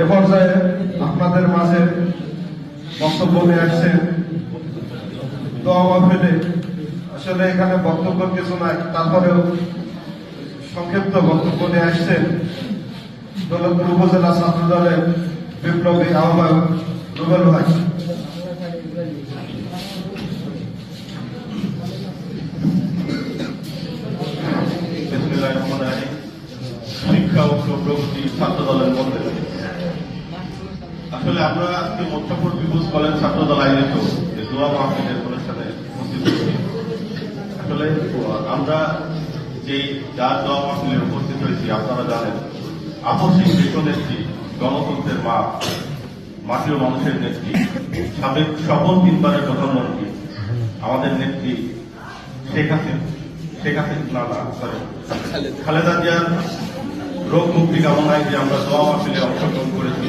এ পর্যায়ে আপনাদের মাঝে বক্তব্য নিয়ে আসছেন। দোয়া মাহফিলে আসলে এখানে বক্তব্য কিছু নাই, তারপরেও সংক্ষিপ্ত বক্তব্য নিয়ে আসছেন দৌলতপুর উপজেলা ছাত্র দলের বিপ্লবী আহ্বায়ক রুবেল ভাই। শিক্ষা ও প্রগতি ছাত্র আসলে আমরা আজকে মোত্তাপুর পিপুলস কলেজ ছাত্র দল আয়োজিত এই দোয়া মাহফিলের অনুষ্ঠানে উপস্থিত আসলে, আমরা যে যার দোয়া মাহফিলে উপস্থিত হয়েছি, আপনারা জানেন, আপসিক দেশনেত্রী গণতন্ত্রের মা, মাটির মানুষের নেত্রী, সাবেক সফল তিনবারের প্রধানমন্ত্রী, আমাদের নেত্রী শেখ হাসিনা শেখ হাসিনা সরি খালেদা জিয়ার রোগ মুক্তি কামনায় যে আমরা দোয়া মাহফিলে অংশগ্রহণ করেছি